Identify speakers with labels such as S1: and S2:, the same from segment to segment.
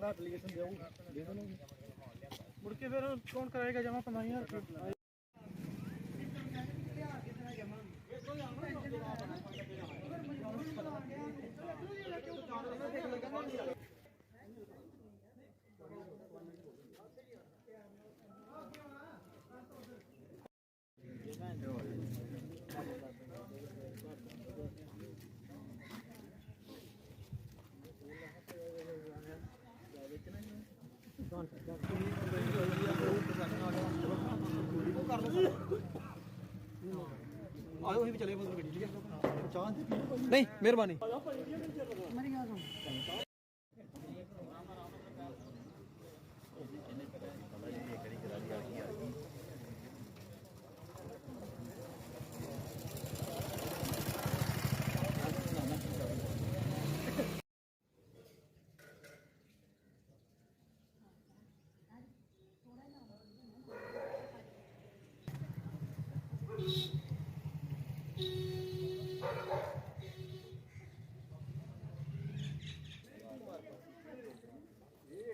S1: ਕਹਿੰਦਾ ਐਪਲੀਕੇਸ਼ਨ ਦਿਓ ਦੇ ਦੇਣਗੇ। ਮੁੜ ਕੇ ਫਿਰ ਕੌਣ ਕਰਾਏਗਾ ਜਮਾ 15000 ਰੁਪਏ? ਵੀ ਚਲੇ ਗੱਡੀ ਠੀਕ ਹੈ? ਪੀਓ
S2: ਨਹੀਂ ਮਿਹਰਬਾਨੀ।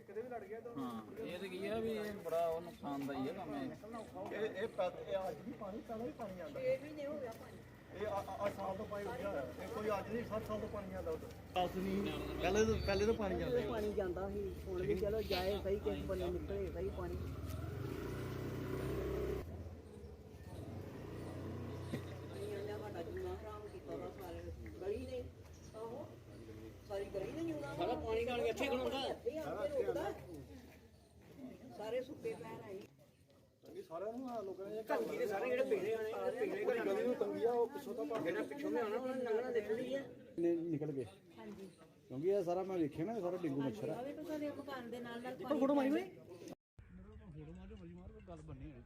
S3: ਇਹ ਤੇ ਕੀ ਆ ਵੀ ਇਹ ਬੜਾ ਉਹ ਨੁਕਸਾਨਦਾਈ ਹੈ ਕੰਮ ਇਹ।
S1: ਇਹ ਇਹ ਪੈ- ਇਹ ਅੱਜ ਵੀ ਪਾਣੀ ਪਹਿਲਾਂ ਵੀ ਪਾਣੀ ਆਉਂਦਾ। 6 ਮਹੀਨੇ ਹੋ ਗਿਆ ਪਾਣੀ। ਇਹ ਆ ਆ- ਆ ਸਾਲ ਤੋਂ ਪਾਣੀ ਉੱਠਿਆ ਹੋਇਆ। ਇਹ ਕੋਈ ਅੱਜ ਨਹੀਂ 7 ਸਾਲ ਤੋਂ ਪਾਣੀ ਆਉਂਦਾ ਉਧਰ। ਦੱਸ ਨਹੀਂ ਪਹਿਲੇ ਤੋਂ ਪਹਿਲੇ ਤੋਂ ਪਾਣੀ ਜਾਂਦਾ ਸੀ।
S4: ਪਾਣੀ ਜਾਂਦਾ ਸੀ। ਹੁਣ ਵੀ ਚਲੋ ਜਾਏ ਸਹੀ ਕਿਸ ਬੰਨੇ ਨਿਕਲੇ ਸਹੀ ਪਾਣੀ ਆਂਦਾ ਸਾਡਾ ਜੂਨਾ ਖਰਾਬ ਕੀਤਾ ਦਾ ਸਾਰੇ ਗਲੀ ਨੇ ਆਹੋ ਸਾਰੀ ਗਲੀ ਨੇ ਜੂਨਾ ਸਾਰਾ ਪਾਣੀ ਗਾਲ ਕੇ ਇੱਥੇ ਖਲੋਂਦਾ ਸਾਰੇ ਸੁੱਕੇ ਪੈਣ ਆਈ
S1: ਤੰਗੀ ਸਾਰਿਆਂ ਨੂੰ ਆ ਲੋਕਾਂ ਨੇ
S4: ਕੰਗੀ ਦੇ ਸਾਰੇ ਜਿਹੜੇ ਪੇੜੇ ਆਣੇ ਪੇੜੇ
S1: ਘੜੀ ਗਲੀ ਨੂੰ ਤੰਗੀ ਆ ਉਹ ਪਿੱਛੋਂ ਤਾਂ ਭਰ
S4: ਜਿਹੜਾ ਪਿੱਛੋਂ ਮੈਂ ਆਉਣਾ ਉਹਨਾਂ ਲੰਘਣਾ ਦੇਖਣੀ ਹੈ।
S5: ਨਿਕਲ ਗਏ। ਹਾਂਜੀ। ਕਿਉਂਕਿ ਇਹ ਸਾਰਾ ਮੈਂ ਵੇਖਿਆ ਨਾ ਸਾਰਾ ਡੇਂਗੂ ਮੱਛਰ ਹੈ
S4: ਸਾਡੇ ਮਕਾਨ ਦੇ ਨਾਲ ਨਾਲ
S1: ਫੋਟੋ ਮਾਰੀ ਹੋਈ। ਪਿੱਲਰ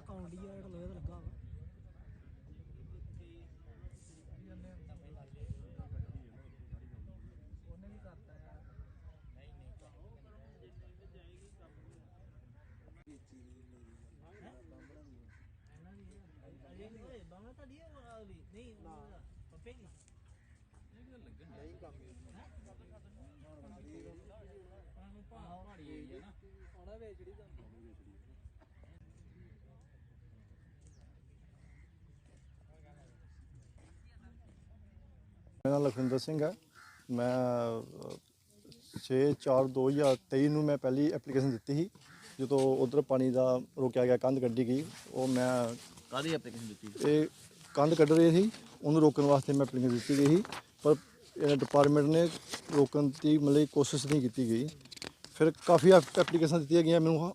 S1: ਤੱਕ ਆਉਂਦੀ ਆ ਜਿਹੜਾ ਲੋਹੇ ਦਾ ਲੱਗਾ ਵਾ
S5: ਮੇਰਾ ਨਾਮ ਲਖਵਿੰਦਰ ਸਿੰਘ ਹੈ। ਮੈਂ 6/4/2023 ਨੂੰ ਮੈਂ ਪਹਿਲੀ ਐਪਲੀਕੇਸ਼ਨ ਦਿੱਤੀ ਸੀ ਜਦੋਂ ਉਧਰ ਪਾਣੀ ਦਾ ਰੋਕਿਆ ਗਿਆ ਕੰਧ ਕੱਢੀ ਗਈ। ਉਹ ਮੈਂ
S3: ਕਾਦੀ ਐਪਲੀਕੇਸ਼ਨ ਦਿੱਤੀ
S5: ਇਹ ਕੰਧ ਕੱਢ ਰਹੇ ਸੀ ਉਹਨੂੰ ਰੋਕਣ ਵਾਸਤੇ ਮੈਂ ਐਪਲੀਕੇਸ਼ਨ ਦਿੱਤੀ ਗਈ ਸੀ ਪਰ ਇਹ ਡਿਪਾਰਟਮੈਂਟ ਨੇ ਰੋਕਣ ਦੀ ਮਤਲਬ ਕੋਸ਼ਿਸ਼ ਨਹੀਂ ਕੀਤੀ ਗਈ। ਫਿਰ ਕਾਫੀ ਐਪਲੀਕੇਸ਼ਨ ਦਿੱਤੀਆਂ ਗਈਆਂ ਮੈਨੂੰ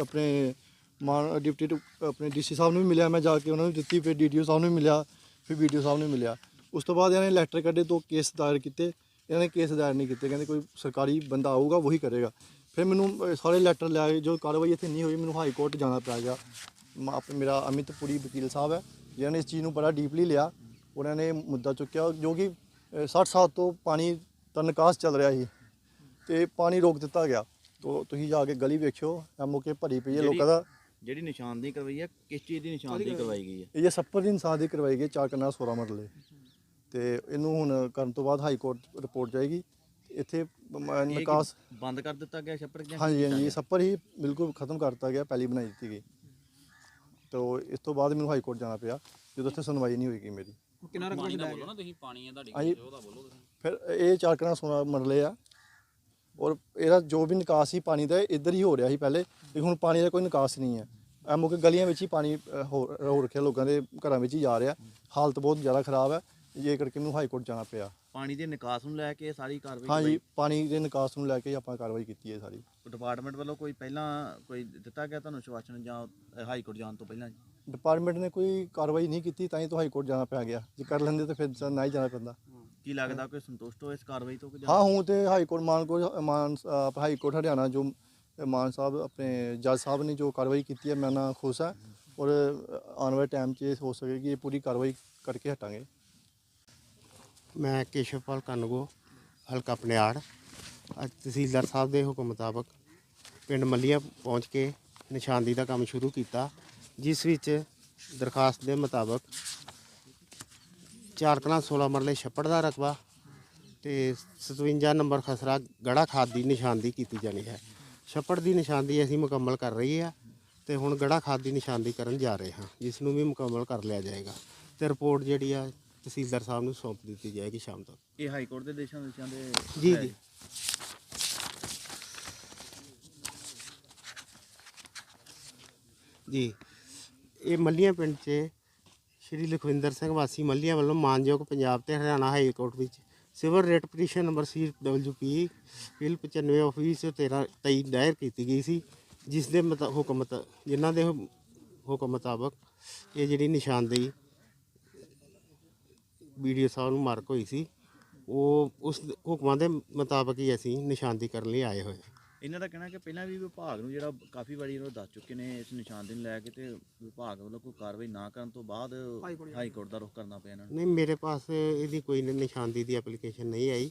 S5: ਆਪਣੇ ਮਾਨ ਡਿਪਟੀ ਆਪਣੇ ਡੀਸੀ ਸਾਹਿਬ ਨੂੰ ਵੀ ਮਿਲਿਆ ਮੈਂ ਜਾ ਕੇ ਉਹਨਾਂ ਨੂੰ ਦਿੱਤੀ ਫਿਰ ਡੀਡੀਓ ਸਾਹਿਬ ਨੂੰ ਵੀ ਮਿਲਿਆ ਫਿਰ ਵੀਡੀਓ ਸਾਹਿਬ ਨੂੰ ਮਿਲਿਆ। ਉਸ ਤੋਂ ਬਾਅਦ ਇਹਨਾਂ ਨੇ ਲੈਟਰ ਕੱਢੇ ਤੋਂ ਕੇਸ ਦਾਇਰ ਕੀਤੇ। ਇਹਨਾਂ ਨੇ ਕੇਸ ਦਾਇਰ ਨਹੀਂ ਕੀਤੇ ਕਹਿੰਦੇ ਕੋਈ ਸਰਕਾਰੀ ਬੰਦਾ ਆਊਗਾ ਉਹੀ ਕਰੇਗਾ। ਫਿਰ ਮੈਨੂੰ ਸਾਰੇ ਲੈਟਰ ਲੈ ਕੇ ਜੋ ਕਾਰਵਾਈ ਇੱਥੇ ਨਹੀਂ ਹੋਈ ਮੈਨੂੰ ਹਾਈ ਕੋਰਟ ਜਾਣਾ ਪੈ ਗਿਆ। ਮੇਰਾ ਅਮਿਤ ਪੁਰੀ ਵਕੀਲ ਸਾਹਿਬ ਹੈ ਜਿਨ੍ਹਾਂ ਨੇ ਇਸ ਚੀਜ਼ ਨੂੰ ਬੜਾ ਡੀਪਲੀ ਲਿਆ। ਉਹਨਾਂ ਨੇ ਮੁੱਦਾ ਚੁੱਕਿਆ ਜੋ ਕਿ ਅਹ, 60 ਸਾਲ ਤੋਂ ਪਾਣੀ ਦਾ ਨਿਕਾਸ ਚੱਲ ਰਿਹਾ ਸੀ ਤੇ ਪਾਣੀ ਰੋਕ ਦਿੱਤਾ ਗਿਆ। ਤੋ ਤੁਸੀਂ ਜਾ ਕੇ ਗਲੀ ਵੇਖਿਓ ਐਮਓ ਕੇ ਭਰੀ ਪਈ ਹੈ ਲੋਕਾਂ ਦਾ।
S3: ਜਿਹੜੀ ਨਿਸ਼ਾਨਦੇਹੀ ਕਰਵਾਈ ਹੈ ਕਿਸ ਚੀਜ਼ ਦੀ ਨਿਸ਼ਾਨਦੇਹੀ ਕਰਵਾਈ ਗਈ ਹੈ?
S5: ਇਹ ਸੱਪਰ ਦੀ ਇਨਸਾਨ ਦੀ ਕਰਵਾਈ ਗਈ ਚਾਰ ਕੰਨਾ 16 ਮਰਲੇ। ਤੇ ਇਹਨੂੰ ਹੁਣ ਕਰਨ ਤੋਂ ਬਾਅਦ ਹਾਈ ਕੋਰਟ ਰਿਪੋਰਟ ਜਾਏਗੀ। ਇੱਥੇ ਨਿਕਾਸ
S3: ਬੰਦ ਕਰ ਦਿੱਤਾ ਗਿਆ ਛੱਪੜ ਗਿਆ?
S5: ਹਾਂਜੀ ਹਾਂਜੀ ਇਹ ਸੱਪਰ ਹੀ ਬਿਲਕੁਲ ਖਤਮ ਕਰ ਦਿੱਤਾ ਗਿਆ ਪਹਿਲੀ ਬਣਾਈ ਦਿੱਤੀ ਗਈ। ਤੋ ਇਸ ਤੋਂ ਬਾਅਦ ਮੈਨੂੰ ਹਾਈ ਕੋਰਟ ਜਾਣਾ ਪਿਆ ਜਦੋਂ ਉੱਥੇ ਸੁਣਵਾਈ ਨਹੀਂ ਹੋਈਗੀ ਮੇਰੀ।
S2: ਕਿੰਨਾ ਰਕਬਾ
S3: ਪਾਣੀ ਦਾ ਬੋਲੋ ਨਾ ਤੁਸੀਂ ਪਾਣੀ ਹੈ ਤੁਹਾਡੀ
S5: ਹਾਂਜੀ।
S3: ਉਹਦਾ ਬੋਲੋ ਤੁਸੀਂ।
S5: ਫਿਰ ਇਹ ਚਾਰ ਕੰਨਾ 16 ਮਰਲੇ ਆ ਔਰ ਇਹਦਾ ਜੋ ਵੀ ਨਿਕਾਸ ਸੀ ਪਾਣੀ ਦਾ ਇੱਧਰ ਹੀ ਹੋ ਰਿਹਾ ਸੀ ਪਹਿਲੇ ਲੇਕਿਨ ਹੁਣ ਪਾਣੀ ਦਾ ਕੋਈ ਨਿਕਾਸ ਨਹੀਂ ਹੈ। ਐਮੋ ਕਿ ਗਲੀਆਂ ਵਿੱਚ ਹੀ ਪਾਣੀ ਹੋ ਰੱਖਿਆ ਲੋਕਾਂ ਦੇ ਘਰਾਂ ਵਿੱਚ ਹੀ ਜਾ ਰਿਹਾ। ਹਾਲਤ ਬਹੁਤ ਜ਼ਿਆਦਾ ਖਰਾਬ ਹੈ। ਇਹ ਕਰਕੇ ਮੈਨੂੰ ਹਾਈ ਕੋਰਟ ਜਾਣਾ ਪਿਆ।
S1: ਪਾਣੀ ਦੇ ਨਿਕਾਸ ਨੂੰ ਲੈ ਕੇ ਸਾਰੀ ਕਾਰਵਾਈ
S5: ਹਾਂਜੀ ਪਾਣੀ ਦੇ ਨਿਕਾਸ ਨੂੰ ਲੈ ਕੇ ਆਪਾਂ ਕਾਰਵਾਈ ਕੀਤੀ ਹੈ ਸਾਰੀ।
S1: ਡਿਪਾਰਟਮੈਂਟ ਵੱਲੋਂ ਕੋਈ ਪਹਿਲਾਂ ਕੋਈ ਦਿੱਤਾ ਗਿਆ ਤੁਹਾਨੂੰ ਸ਼ਵਾਸਨ ਜਾਂ ਹਾਈ ਕੋਰਟ ਜਾਣ ਤੋਂ ਪਹਿਲਾਂ?
S5: ਡਿਪਾਰਟਮੈਂਟ ਨੇ ਕੋਈ ਕਾਰਵਾਈ ਨਹੀਂ ਕੀਤੀ ਤਾਂ ਹੀ ਤਾਂ ਹਾਈ ਕੋਰਟ ਜਾਣਾ ਪਿਆ ਗਿਆ। ਜੇ ਕਰ ਲੈਂਦੇ ਤਾਂ ਫਿਰ ਨਾ ਹੀ ਜਾਣਾ ਪੈਂਦਾ।
S1: ਕੀ ਲੱਗਦਾ ਕੋਈ ਸੰਤੁਸ਼ਟ ਹੋ ਇਸ ਕਾਰਵਾਈ ਤੋਂ ਕਿ
S5: ਹਾਂ ਹੁਣ ਤੇ ਹਾਈ ਕੋਰਟ ਮਾਨ ਕੋਲ ਮਾਨ ਹਾਈ ਕੋਰਟ ਹਰਿਆਣਾ ਜੋ ਮਾਨ ਸਾਹਿਬ ਆਪਣੇ ਜੱਜ ਸਾਹਿਬ ਨੇ ਜੋ ਕਾਰਵਾਈ ਕੀਤੀ ਹੈ ਮੈਂ ਨਾਲ ਖੁਸ਼ ਹਾਂ। ਔਰ ਆਉਣ ਵਾਲੇ ਟਾਈਮ 'ਚ ਹੋ ਸਕੇਗੀ ਇਹ ਪੂਰੀ ਕਾਰਵਾਈ ਕਰਕੇ ਹਟਾਂਗੇ।
S2: ਮੈਂ ਕੇਸ਼ਵਪਾਲ ਕਨਗੋ, ਹਲਕਾ ਪਨਿਆੜ। ਅੱਜ ਤਹਿਸੀਲਦਾਰ ਸਾਹਿਬ ਦੇ ਹੁਕਮ ਮੁਤਾਬਕ ਪਿੰਡ ਮੱਲੀਆਂ ਪਹੁੰਚ ਕੇ ਨਿਸ਼ਾਨਦੀ ਦਾ ਕੰਮ ਸ਼ੁਰੂ ਕੀਤਾ, ਜਿਸ ਵਿੱਚ ਦਰਖਾਸਤ ਦੇ ਮੁਤਾਬਕ ਚਾਰ ਕਲਾਂ 16 ਮਰਲੇ ਛੱਪੜ ਦਾ ਰਕਬਾ ਤੇ 57 ਨੰਬਰ ਖਸਰਾ ਗੜਾ ਖਾਦ ਦੀ ਨਿਸ਼ਾਨਦੀ ਕੀਤੀ ਜਾਣੀ ਹੈ। ਛੱਪੜ ਦੀ ਨਿਸ਼ਾਨਦੀ ਅਸੀਂ ਮੁਕੰਮਲ ਕਰ ਰਹੀ ਆ ਤੇ ਹੁਣ ਗੜਾ ਖਾਦ ਦੀ ਨਿਸ਼ਾਨਦੀ ਕਰਨ ਜਾ ਰਹੇ ਹਾਂ, ਜਿਸ ਨੂੰ ਵੀ ਮੁਕੰਮਲ ਕਰ ਲਿਆ ਜਾਏਗਾ। ਤੇ ਰਿਪੋਰਟ ਜਿਹੜੀ ਆ ਤਹਿਸੀਲਦਾਰ ਸਾਹਿਬ ਨੂੰ ਸੌਂਪ ਦਿੱਤੀ ਜਾਏਗੀ ਸ਼ਾਮ ਤੱਕ।
S1: ਇਹ ਹਾਈ ਕੋਰਟ ਦੇ ਦੇਸ਼ਾਂ ਦੇਸ਼ਾਂ ਦੇ
S2: ਜੀ ਜੀ। ਜੀ। ਇਹ ਮੱਲੀਆਂ ਪਿੰਡ 'ਚ ਸ਼੍ਰੀ ਲਖਵਿੰਦਰ ਸਿੰਘ ਵਾਸੀ ਮੱਲੀਆਂ ਵੱਲੋਂ ਮਾਨਯੋਗ ਪੰਜਾਬ ਤੇ ਹਰਿਆਣਾ ਹਾਈ ਕੋਰਟ ਵਿੱਚ civil writ petition number C W P ਬਿੱਲ 95 ਆਫਿਸ 13 23 ਦਾਇਰ ਕੀਤੀ ਗਈ ਸੀ ਜਿਸ ਦੇ ਮੁਤਾ- ਹੁਕਮ ਜਿਨ੍ਹਾਂ ਦੇ ਹੁਕਮ ਮੁਤਾਬਕ ਇਹ ਜਿਹੜੀ ਨਿਸ਼ਾਨਦੇਹੀ ਵੀਡੀਓ ਸਾਹਿਬ ਨੂੰ ਮਾਰਕ ਹੋਈ ਸੀ ਉਹ ਉਸ ਹੁਕਮਾਂ ਦੇ ਮੁਤਾਬਕ ਹੀ ਅਸੀਂ ਨਿਸ਼ਾਨਦੀ ਕਰਨ ਲਈ ਆਏ ਹੋਏ।
S1: ਇਹਨਾਂ ਦਾ ਕਹਿਣਾ ਕਿ ਪਹਿਲਾਂ ਵੀ ਵਿਭਾਗ ਨੂੰ ਜਿਹੜਾ ਕਾਫੀ ਵਾਰੀ ਇਹਨੂੰ ਦੱਸ ਚੁੱਕੇ ਨੇ ਇਸ ਨਿਸ਼ਾਨਦੀ ਨੂੰ ਲੈ ਕੇ ਤੇ ਵਿਭਾਗ ਵੱਲੋਂ ਕੋਈ ਕਾਰਵਾਈ ਨਾ ਕਰਨ ਤੋਂ ਬਾਅਦ ਹਾਈ ਕੋਰਟ ਦਾ ਰੁਖ ਕਰਨਾ ਪਿਆ ਇਹਨਾਂ ਨੂੰ।
S2: ਨਹੀਂ ਮੇਰੇ ਪਾਸ ਇਹਦੀ ਕੋਈ ਨਿਸ਼ਾਨਦੀ ਦੀ ਐਪਲੀਕੇਸ਼ਨ ਨਹੀਂ ਆਈ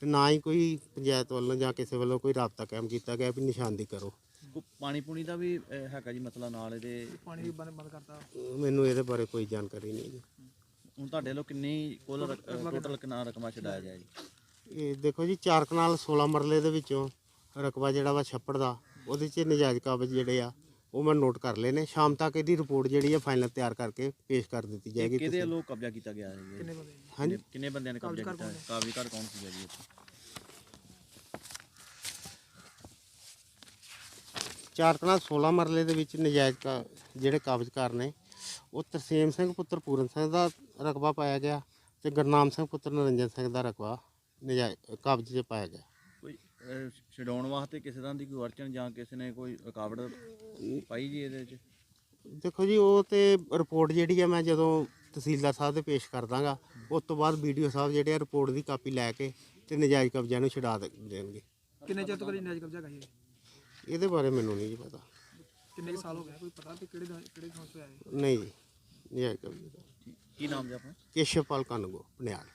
S2: ਤੇ ਨਾ ਹੀ ਕੋਈ ਪੰਚਾਇਤ ਵੱਲੋਂ ਜਾਂ ਕਿਸੇ ਵੱਲੋਂ ਕੋਈ ਰਾਬਤਾ ਕਾਇਮ ਕੀਤਾ ਗਿਆ ਵੀ ਨਿਸ਼ਾਨਦੀ ਕਰੋ।
S1: ਕੋਈ ਪਾਣੀ ਪੂਣੀ ਦਾ ਵੀ ਅਹ, ਹੈਗਾ ਜੀ ਮਸਲਾ ਨਾਲ ਇਹਦੇ।
S2: ਮੈਨੂੰ ਇਹਦੇ ਬਾਰੇ ਕੋਈ ਜਾਣਕਾਰੀ ਨਹੀਂ ਜੀ।
S1: ਹੁਣ ਤੁਹਾਡੇ ਵੱਲੋਂ ਕਿੰਨੀ ਕੁੱਲ ਟੋਟਲ ਕਿੰਨਾ ਰਕਮਾ ਛਡਾਇਆ ਜਾਏ ਜੀ?
S2: ਇਹ ਦੇਖੋ ਜੀ ਚਾਰ ਕਨਾਲ 16 ਮਰਲੇ ਦੇ ਵਿੱਚੋਂ ਰਕਬਾ ਜਿਹੜਾ ਵਾ ਛੱਪੜ ਦਾ ਉਹਦੇ 'ਚ ਨਜਾਇਜ਼ ਕਾਬਜ਼ ਜਿਹੜੇ ਆ ਉਹ ਮੈਂ ਨੋਟ ਕਰ ਲਏ ਨੇ। ਸ਼ਾਮ ਤੱਕ ਇਹਦੀ ਰਿਪੋਰਟ ਜਿਹੜੀ ਆ ਫਾਈਨਲ ਤਿਆਰ ਕਰਕੇ ਪੇਸ਼ ਕਰ ਦਿੱਤੀ ਜਾਏਗੀ
S1: ਕਿਹਦੇ ਵੱਲੋਂ ਕਬਜ਼ਾ ਕੀਤਾ ਗਿਆ ਹੈ ਜੀ ਕਿੰਨੇ ਬੰਦੇ
S2: ਹਾਂਜੀ।
S1: ਕਿੰਨੇ ਬੰਦਿਆਂ ਨੇ ਕਬਜ਼ਾ ਕੀਤਾ? ਹੈ ਕਾਬਜ਼ੀ ਘਰ ਕੌਣ ਸੀਗਾ ਜੀ?
S2: ਚਾਰ ਕਨਾਲ 16 ਮਰਲੇ ਦੇ ਵਿੱਚ ਨਜਾਇਜ਼ ਕਾ ਜਿਹੜੇ ਕਾਬਜ਼ਕਾਰ ਨੇ ਉਹ ਤਰਸੇਮ ਸਿੰਘ ਪੁੱਤਰ ਪੂਰਨ ਸਿੰਘ ਦਾ ਰਕਬਾ ਪਾਇਆ ਗਿਆ ਤੇ ਗੁਰਨਾਮ ਸਿੰਘ ਪੁੱਤਰ ਨਰਿੰਜਨ ਸਿੰਘ ਦਾ ਰਕਬਾ ਨਜਾਇਜ਼ ਕਬਜ਼ 'ਚ ਪਾਇਆ ਗਿਆ।
S1: ਕੋਈ ਅਹ, ਛਡਾਉਣ ਵਾਸਤੇ ਕਿਸੇ ਤਰ੍ਹਾਂ ਦੀ ਕੋਈ ਅੜਚਨ ਜਾਂ ਕਿਸੇ ਨੇ ਕੋਈ ਰੁਕਾਵਟ ਪਾਈ ਜੀ ਇਹਦੇ ਵਿੱਚ
S2: ਦੇਖੋ ਜੀ ਉਹ ਤੇ ਰਿਪੋਰਟ ਜਿਹੜੀ ਆ ਮੈਂ ਜਦੋਂ ਤਹਿਸੀਲਦਾਰ ਸਾਹਿਬ ਦੇ ਪੇਸ਼ ਕਰ ਦਾਂਗਾ ਉਸ ਤੋਂ ਬਾਅਦ ਵੀਡੀਓ ਸਾਹਿਬ ਜਿਹੜੇ ਆ ਰਿਪੋਰਟ ਦੀ ਕਾਪੀ ਲੈ ਕੇ ਤੇ ਨਜਾਇਜ਼ ਕਬਜ਼ਿਆਂ ਨੂੰ ਛੁਡਾ ਦੇ- ਦੇਣਗੇ।
S6: ਕਿੰਨੇ ਚਿਰ ਤੋਂ ਕਰੀ ਨਾਜ ਕਬਜ਼ਾ ਕਰੀ
S2: ਇਹਦੇ ਬਾਰੇ ਮੈਨੂੰ ਨਹੀਂ ਜੀ ਪਤਾ।
S6: ਕਿੰਨੇ ਕੁ ਸਾਲ ਹੋ ਗਏ? ਕੋਈ ਪਤਾ ਵੀ ਕਿਹੜੇ ਕਿਹੜੇ ਥਾਂ ਤੋਂ ਆਏ?
S2: ਨਹੀਂ ਜੀ। ਕਬਜ਼ੇ ਦਾ
S1: ਕੀ ਨਾਮ ਜੀ ਆਪਣਾ?
S2: ਕੇਸ਼ਵਪਾਲ ਕਨਗੋ ਪਨਿਆਲ